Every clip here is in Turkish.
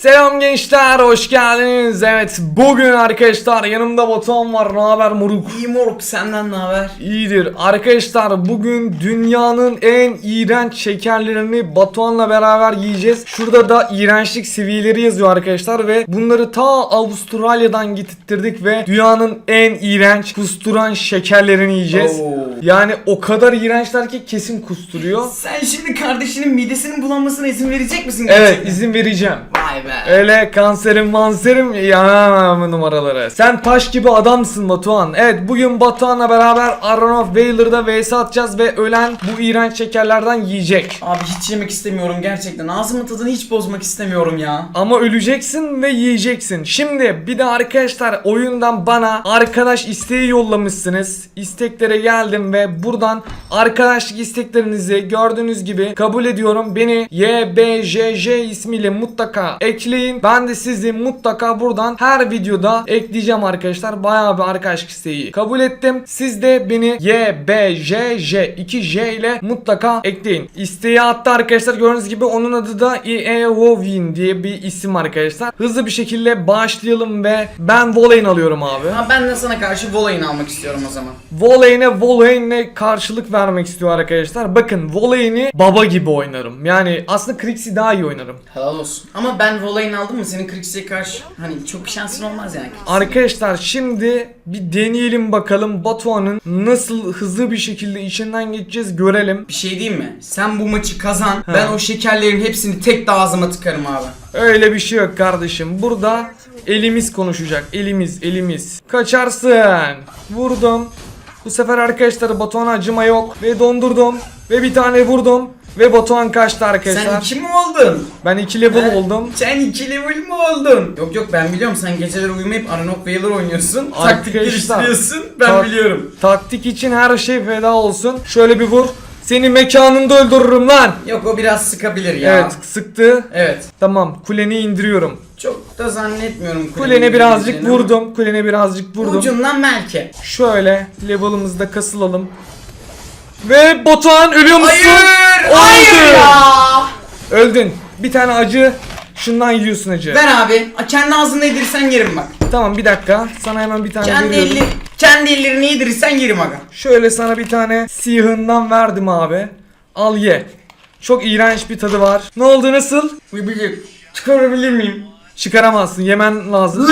Selam gençler, hoş geldiniz. Evet, bugün arkadaşlar yanımda Batuhan var. Ne haber moruk? İyi moruk senden ne haber? İyidir. Arkadaşlar bugün dünyanın en iğrenç şekerlerini Batuhan'la beraber yiyeceğiz. Şurada da iğrençlik seviyeleri yazıyor arkadaşlar ve bunları ta Avustralya'dan getirttirdik ve dünyanın en iğrenç kusturan şekerlerini yiyeceğiz. Oo. Yani o kadar iğrençler ki kesin kusturuyor. Sen şimdi kardeşinin midesinin bulanmasına izin verecek misin Evet, gerçekten? izin vereceğim. Vay be. Öyle kanserim manserim yanamam numaraları. Sen taş gibi adamsın Batuhan. Evet bugün Batuhan'la beraber Iron of Valor'da vs atacağız ve ölen bu iğrenç şekerlerden yiyecek. Abi hiç yemek istemiyorum gerçekten. Ağzımın tadını hiç bozmak istemiyorum ya. Ama öleceksin ve yiyeceksin. Şimdi bir de arkadaşlar oyundan bana arkadaş isteği yollamışsınız. İsteklere geldim ve buradan arkadaşlık isteklerinizi gördüğünüz gibi kabul ediyorum. Beni YBJJ ismiyle mutlaka ekleyin. Ben de sizi mutlaka buradan her videoda ekleyeceğim arkadaşlar. Bayağı bir arkadaşlık isteği kabul ettim. Siz de beni YBJJ 2J ile mutlaka ekleyin. İsteği attı arkadaşlar gördüğünüz gibi onun adı da EEWOWIN diye bir isim arkadaşlar. Hızlı bir şekilde başlayalım ve ben Volane alıyorum abi. Ha ben de sana karşı volayını almak istiyorum o zaman. Volane'e Volane'e karşılık vermek istiyor arkadaşlar. Bakın Volane'i baba gibi oynarım. Yani aslında Krix'i daha iyi oynarım. Helal olsun. Ama ben volayını aldım mı senin Krix'e karşı hani çok bir şansın olmaz yani. Arkadaşlar şimdi bir deneyelim bakalım Batuhan'ın nasıl hızlı bir şekilde içinden geçeceğiz görelim. Bir şey diyeyim mi? Sen bu maçı kazan. Ben o şekerlerin hepsini tek de ağzıma tıkarım abi. Öyle bir şey yok kardeşim. Burada elimiz konuşacak. Elimiz, elimiz. Kaçarsın. Vurdum. Bu sefer arkadaşlar Batuhan'a acıma yok. Ve dondurdum. Ve bir tane vurdum. Ve Batuhan kaçtı arkadaşlar. Sen iki mi oldun? Ben 2 level He? oldum. Sen iki level mi oldun? Yok yok ben biliyorum sen geceleri uyumayıp Aranok Valor oynuyorsun. Taktik Arkadaşlar, geliştiriyorsun. Ben tak- biliyorum. Taktik için her şey feda olsun. Şöyle bir vur. Seni mekanında öldürürüm lan. Yok o biraz sıkabilir ya. Evet sıktı. Evet. Tamam kuleni indiriyorum. Çok da zannetmiyorum. Kulene birazcık ama vurdum. Kulene birazcık vurdum. Ucundan belki. Şöyle level'ımızda kasılalım. Ve Batuhan ölüyor musun? Hayır! Öldü. Hayır ya! Öldün. Bir tane acı. Şundan yiyorsun acı. Ver abi. Kendi ağzında yedirirsen yerim bak. Tamam bir dakika. Sana hemen bir tane Kendi veriyorum. elli, kendi ellerini yedirirsen yerim aga. Şöyle sana bir tane siyahından verdim abi. Al ye. Çok iğrenç bir tadı var. Ne oldu nasıl? Bıbıcık. Çıkarabilir miyim? Çıkaramazsın. Yemen lazım.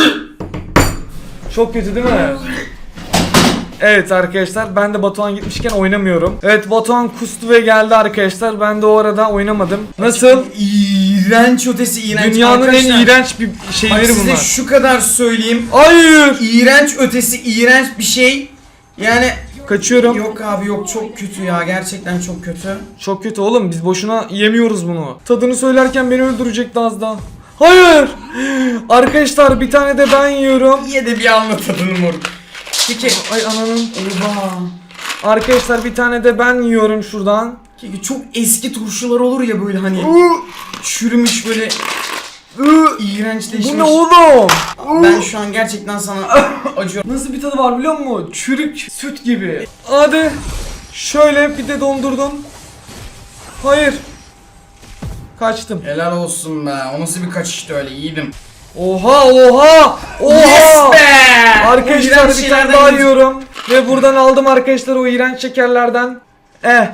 Çok kötü değil mi? Evet arkadaşlar ben de Batuhan gitmişken oynamıyorum. Evet Batuhan kustu ve geldi arkadaşlar. Ben de o arada oynamadım. Nasıl? İğrenç ötesi iğrenç. Dünyanın Arkadaşlar, en iğrenç bir Bak şeyleri size bunlar. şu kadar söyleyeyim. Hayır. İğrenç ötesi iğrenç bir şey. Yani Kaçıyorum. yok abi yok çok kötü ya gerçekten çok kötü. Çok kötü oğlum biz boşuna yemiyoruz bunu. Tadını söylerken beni öldürecekti az daha. Hayır. Arkadaşlar bir tane de ben yiyorum. Ye de bir anla tadını moruk. Peki. Ay ananın. Oha. Arkadaşlar bir tane de ben yiyorum şuradan. Peki çok eski turşular olur ya böyle hani çürümüş böyle iğrençleşmiş. Bu ne oğlum? Ben şu an gerçekten sana acıyorum. Nasıl bir tadı var biliyor musun? Çürük süt gibi. Hadi. Şöyle bir de dondurdum. Hayır. Kaçtım. Helal olsun be. O nasıl bir kaçıştı öyle yiğidim. Oha oha. Oha. Yes be! Arkadaşlar bir tane daha yiyeceğim. yiyorum. Ve buradan aldım arkadaşlar o iğrenç şekerlerden. Eh.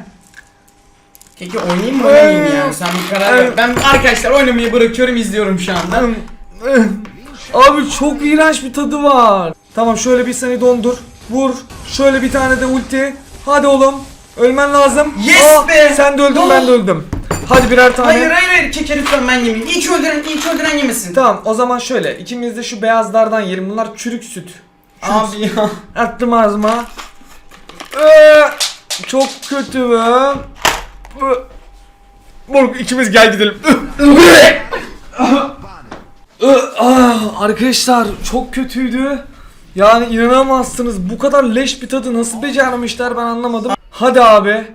Peki oynayayım mı oynamayayım yani sen bir karar ver. Evet. Ben arkadaşlar oynamayı bırakıyorum izliyorum şu anda. Eh. Abi çok iğrenç bir tadı var. Tamam şöyle bir seni dondur. Vur. Şöyle bir tane de ulti. Hadi oğlum. Ölmen lazım. Yes be! Sen de öldün ben de öldüm. Hadi birer tane. Hayır hayır hayır keke lütfen ben yemeyeyim. İlk öldüren, ilk öldüren yemesin. Tamam o zaman şöyle. ikimiz de şu beyazlardan yiyelim. Bunlar çürük süt. Abi ya. Attım ağzıma. Ee, çok kötü be. Moruk ikimiz gel gidelim. Ah, Arkadaşlar çok kötüydü. Yani inanamazsınız bu kadar leş bir tadı nasıl becermişler ben anlamadım. Hadi abi.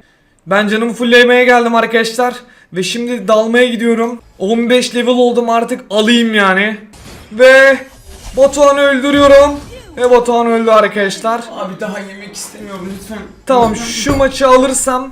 Ben canımı fulllemeye geldim arkadaşlar. Ve şimdi dalmaya gidiyorum. 15 level oldum artık alayım yani. Ve Batuhan'ı öldürüyorum. Ve Batuhan öldü arkadaşlar. Abi daha yemek istemiyorum lütfen. Tamam şu maçı alırsam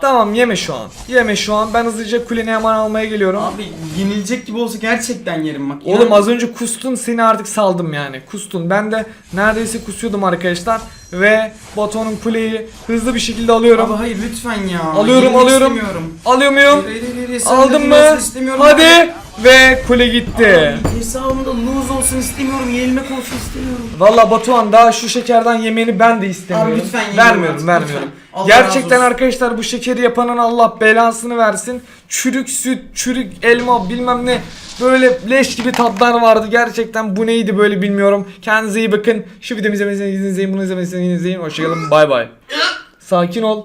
Tamam yeme şu an. Yeme şu an. Ben hızlıca kuleni hemen almaya geliyorum. Abi yenilecek gibi olsa gerçekten yerim bak. Oğlum az önce kustun seni artık saldım yani. Kustun. Ben de neredeyse kusuyordum arkadaşlar. Ve Batuhan'ın kuleyi hızlı bir şekilde alıyorum. Abi hayır lütfen ya. Alıyorum, Yenilmek alıyorum. istemiyorum. Alıyor muyum? Hayır, hayır, hayır, sen de Aldın mı? yenilmesini istemiyorum. Hadi. Ve kule gitti. Abi, Hesabımda lose olsun istemiyorum. Yenilmek olsun istemiyorum. Valla Batuhan daha şu şekerden yemeni ben de istemiyorum. Abi lütfen vermiyorum, artık, vermiyorum. lütfen. Allah razı Gerçekten olsun. arkadaşlar bu şekeri yapanın Allah belasını versin. Çürük süt, çürük elma bilmem ne böyle leş gibi tatlar vardı. Gerçekten bu neydi böyle bilmiyorum. Kendinize iyi bakın. Şu videomu izlemediyseniz izleyin, bunu izlemediyseniz izleyin. Hoşçakalın. Bay bay. Sakin ol.